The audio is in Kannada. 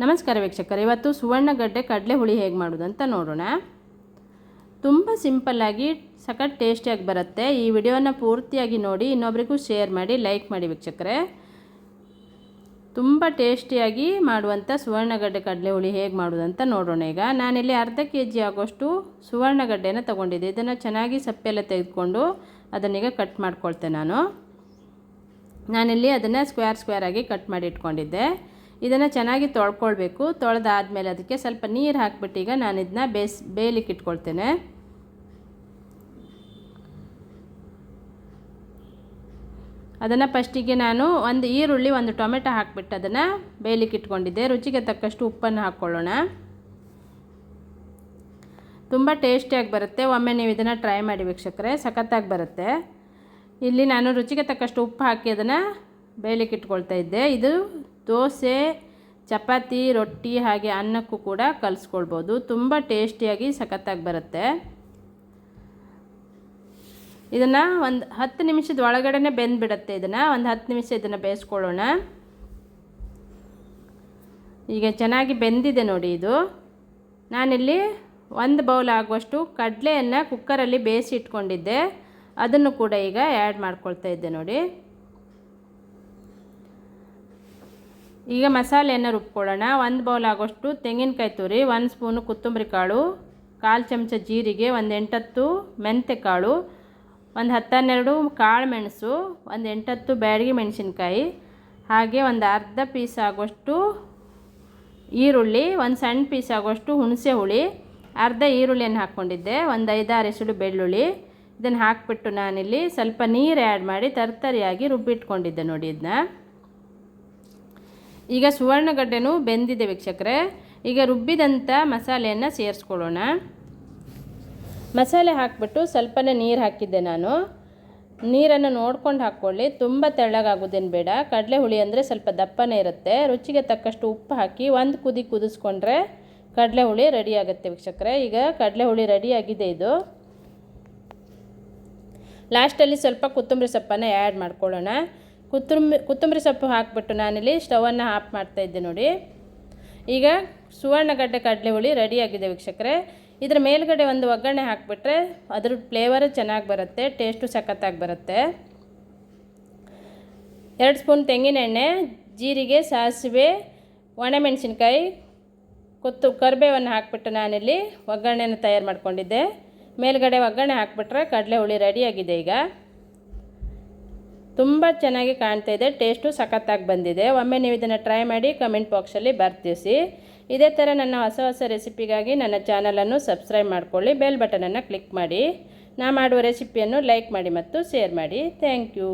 ನಮಸ್ಕಾರ ವೀಕ್ಷಕರು, ಇವತ್ತು ಸುವರ್ಣಗಡ್ಡೆ ಕಡಲೆ ಹುಳಿ ಹೇಗೆ ಮಾಡೋದು ಅಂತ ನೋಡೋಣ. ತುಂಬ ಸಿಂಪಲ್ಲಾಗಿ ಸಖತ್ ಟೇಸ್ಟಿಯಾಗಿ ಬರುತ್ತೆ. ಈ ವಿಡಿಯೋನ ಪೂರ್ತಿಯಾಗಿ ನೋಡಿ, ಇನ್ನೊಬ್ರಿಗೂ ಶೇರ್ ಮಾಡಿ, ಲೈಕ್ ಮಾಡಿ ವೀಕ್ಷಕರೇ. ತುಂಬ ಟೇಸ್ಟಿಯಾಗಿ ಮಾಡುವಂಥ ಸುವರ್ಣಗಡ್ಡೆ ಕಡಲೆ ಹುಳಿ ಹೇಗೆ ಮಾಡೋದು ಅಂತ ನೋಡೋಣ ಈಗ. ನಾನಿಲ್ಲಿ ಅರ್ಧ ಕೆ ಜಿ ಆಗೋಷ್ಟು ಸುವರ್ಣಗಡ್ಡೆನ ತೊಗೊಂಡಿದ್ದೆ. ಇದನ್ನು ಚೆನ್ನಾಗಿ ಸಪ್ಪೆಲ್ಲ ತೆಗೆದುಕೊಂಡು ಅದನ್ನೀಗ ಕಟ್ ಮಾಡ್ಕೊಳ್ತೆ ನಾನು. ನಾನಿಲ್ಲಿ ಅದನ್ನು ಸ್ಕ್ವೇರ್ ಸ್ಕ್ವೇರಾಗಿ ಕಟ್ ಮಾಡಿ ಇಟ್ಕೊಂಡಿದ್ದೆ. ಇದನ್ನು ಚೆನ್ನಾಗಿ ತೊಳ್ಕೊಳ್ಬೇಕು. ತೊಳೆದಾದ್ಮೇಲೆ ಅದಕ್ಕೆ ಸ್ವಲ್ಪ ನೀರು ಹಾಕ್ಬಿಟ್ಟು ಈಗ ನಾನು ಇದನ್ನ ಬೇಸ್ ಬೇಯಲಿಕ್ಕೆ ಇಟ್ಕೊಳ್ತೇನೆ. ಅದನ್ನು ಫಸ್ಟಿಗೆ ನಾನು ಒಂದು ಈರುಳ್ಳಿ ಒಂದು ಟೊಮೆಟೊ ಹಾಕ್ಬಿಟ್ಟು ಅದನ್ನು ಬೇಯಲಿಕ್ಕೆ ಇಟ್ಕೊಂಡಿದ್ದೆ. ರುಚಿಗೆ ತಕ್ಕಷ್ಟು ಉಪ್ಪನ್ನು ಹಾಕ್ಕೊಳ್ಳೋಣ ತುಂಬ ಟೇಸ್ಟಿಯಾಗಿ ಬರುತ್ತೆ. ಒಮ್ಮೆ ನೀವು ಇದನ್ನು ಟ್ರೈ ಮಾಡಿ ವೀಕ್ಷಕರೆ, ಸಖತ್ತಾಗಿ ಬರುತ್ತೆ. ಇಲ್ಲಿ ನಾನು ರುಚಿಗೆ ತಕ್ಕಷ್ಟು ಉಪ್ಪು ಹಾಕಿ ಅದನ್ನು ಬೇಯಲಿಕ್ಕೆ ಇಟ್ಕೊಳ್ತಾ ಇದ್ದೆ. ಇದು ದೋಸೆ, ಚಪಾತಿ, ರೊಟ್ಟಿ ಹಾಗೆ ಅನ್ನಕ್ಕೂ ಕೂಡ ಕಲಿಸ್ಕೊಳ್ಬೋದು. ತುಂಬ ಟೇಸ್ಟಿಯಾಗಿ ಸಖತ್ತಾಗಿ ಬರುತ್ತೆ. ಇದನ್ನು ಒಂದು ಹತ್ತು ನಿಮಿಷದ ಒಳಗಡೆ ಬೆಂದ್ಬಿಡುತ್ತೆ ಇದನ್ನು. ಒಂದು ಹತ್ತು ನಿಮಿಷ ಇದನ್ನು ಬೇಯಿಸ್ಕೊಳ್ಳೋಣ. ಈಗ ಚೆನ್ನಾಗಿ ಬೆಂದಿದೆ ನೋಡಿ ಇದು. ನಾನಿಲ್ಲಿ ಒಂದು ಬೌಲ್ ಆಗುವಷ್ಟು ಕಡಲೆಯನ್ನು ಕುಕ್ಕರಲ್ಲಿ ಬೇಯಿಸಿ ಇಟ್ಕೊಂಡಿದ್ದೆ. ಅದನ್ನು ಕೂಡ ಈಗ ಆ್ಯಡ್ ಮಾಡ್ಕೊಳ್ತಾ ಇದ್ದೆ ನೋಡಿ. ಈಗ ಮಸಾಲೆಯನ್ನು ರುಬ್ಕೊಳ್ಳೋಣ. ಒಂದು ಬೌಲ್ ಆಗೋಷ್ಟು ತೆಂಗಿನಕಾಯಿ ತುರಿ, ಒಂದು ಸ್ಪೂನು ಕೊತ್ತಂಬರಿ ಕಾಳು, ಕಾಲು ಚಮಚ ಜೀರಿಗೆ, ಒಂದು ಎಂಟತ್ತು ಮೆಂತೆ ಕಾಳು ಒಂದು ಹತ್ತನ್ನೆರಡು ಕಾಳು ಮೆಣಸು ಒಂದು ಎಂಟತ್ತು ಬ್ಯಾಡಗಿ ಮೆಣಸಿನ್ಕಾಯಿ, ಹಾಗೆ ಒಂದು ಅರ್ಧ ಪೀಸ್ ಆಗೋಷ್ಟು ಈರುಳ್ಳಿ, ಒಂದು ಸಣ್ಣ ಪೀಸ್ ಆಗೋಷ್ಟು ಹುಣಸೆ ಹುಳಿ, ಅರ್ಧ ಈರುಳ್ಳಿಯನ್ನು ಹಾಕ್ಕೊಂಡಿದ್ದೆ, ಒಂದು ಐದಾರು ಎಸಳು ಬೆಳ್ಳುಳ್ಳಿ. ಇದನ್ನು ಹಾಕಿಬಿಟ್ಟು ನಾನಿಲ್ಲಿ ಸ್ವಲ್ಪ ನೀರು ಆ್ಯಡ್ ಮಾಡಿ ತರ್ತರಿಯಾಗಿ ರುಬ್ಬಿಟ್ಕೊಂಡಿದ್ದೆ ನೋಡಿ ಇದನ್ನ ಈಗ ಸುವರ್ಣಗಡ್ಡೆನೂ ಬೆಂದಿದೆ ವೀಕ್ಷಕರೇ. ಈಗ ರುಬ್ಬಿದಂಥ ಮಸಾಲೆಯನ್ನು ಸೇರಿಸ್ಕೊಳ್ಳೋಣ. ಮಸಾಲೆ ಹಾಕಿಬಿಟ್ಟು ಸ್ವಲ್ಪನೇ ನೀರು ಹಾಕಿದ್ದೆ ನಾನು. ನೀರನ್ನು ನೋಡ್ಕೊಂಡು ಹಾಕ್ಕೊಳ್ಳಿ. ತುಂಬ ತೆಳ್ಳಗಾಗೋದೇನು ಬೇಡ. ಕಡಲೆ ಹುಳಿ ಅಂದರೆ ಸ್ವಲ್ಪ ದಪ್ಪನೇ ಇರುತ್ತೆ. ರುಚಿಗೆ ತಕ್ಕಷ್ಟು ಉಪ್ಪು ಹಾಕಿ ಒಂದು ಕುದಿ ಕುದಿಸ್ಕೊಂಡ್ರೆ ಕಡಲೆ ಹುಳಿ ರೆಡಿ ಆಗುತ್ತೆ ವೀಕ್ಷಕರೇ. ಈಗ ಕಡಲೆ ಹುಳಿ ರೆಡಿಯಾಗಿದೆ ಇದು. ಲಾಸ್ಟಲ್ಲಿ ಸ್ವಲ್ಪ ಕೊತ್ತಂಬರಿ ಸೊಪ್ಪನ್ನು ಆ್ಯಡ್ ಮಾಡ್ಕೊಳ್ಳೋಣ. ಕೊತ್ತಂಬರಿ ಕೊತ್ತಂಬರಿ ಸೊಪ್ಪು ಹಾಕಿಬಿಟ್ಟು ನಾನಿಲ್ಲಿ ಸ್ಟವನ್ನು ಆಫ್ ಮಾಡ್ತಾಯಿದ್ದೆ ನೋಡಿ. ಈಗ ಸುವರ್ಣಗಡ್ಡೆ ಕಡಲೆ ಹುಳಿ ರೆಡಿಯಾಗಿದೆ ವೀಕ್ಷಕರೆ. ಇದರ ಮೇಲ್ಗಡೆ ಒಂದು ಒಗ್ಗರಣೆ ಹಾಕಿಬಿಟ್ರೆ ಅದ್ರ ಫ್ಲೇವರು ಚೆನ್ನಾಗಿ ಬರುತ್ತೆ ಟೇಸ್ಟು ಸಖತ್ತಾಗಿ ಬರುತ್ತೆ. ಎರಡು ಸ್ಪೂನ್ ತೆಂಗಿನ ಎಣ್ಣೆ, ಜೀರಿಗೆ, ಸಾಸಿವೆ, ಒಣಮೆಣಸಿನ್ಕಾಯಿ, ಕೊತ್ತು, ಕರಿಬೇವನ್ನು ಹಾಕಿಬಿಟ್ಟು ನಾನಿಲ್ಲಿ ಒಗ್ಗರಣೆನ ತಯಾರು ಮಾಡ್ಕೊಂಡಿದ್ದೆ. ಮೇಲ್ಗಡೆ ಒಗ್ಗರಣೆ ಹಾಕಿಬಿಟ್ರೆ ಕಡಲೆ ಹುಳಿ ರೆಡಿಯಾಗಿದೆ ಈಗ. ತುಂಬ ಚೆನ್ನಾಗಿ ಕಾಣ್ತಾ ಇದೆ, ಟೇಸ್ಟು ಸಖತ್ತಾಗಿ ಬಂದಿದೆ. ಒಮ್ಮೆ ನೀವು ಇದನ್ನು ಟ್ರೈ ಮಾಡಿ ಕಮೆಂಟ್ ಬಾಕ್ಸಲ್ಲಿ ಬರ್ತಿಸಿ ಇದೇ ಥರ ನನ್ನ ಹೊಸ ಹೊಸ ರೆಸಿಪಿಗಾಗಿ ನನ್ನ ಚಾನಲನ್ನು ಸಬ್ಸ್ಕ್ರೈಬ್ ಮಾಡ್ಕೊಳ್ಳಿ ಬೆಲ್ ಬಟನನ್ನು ಕ್ಲಿಕ್ ಮಾಡಿ. ನಾ ಮಾಡುವ ರೆಸಿಪಿಯನ್ನು ಲೈಕ್ ಮಾಡಿ ಮತ್ತು ಶೇರ್ ಮಾಡಿ. Thank you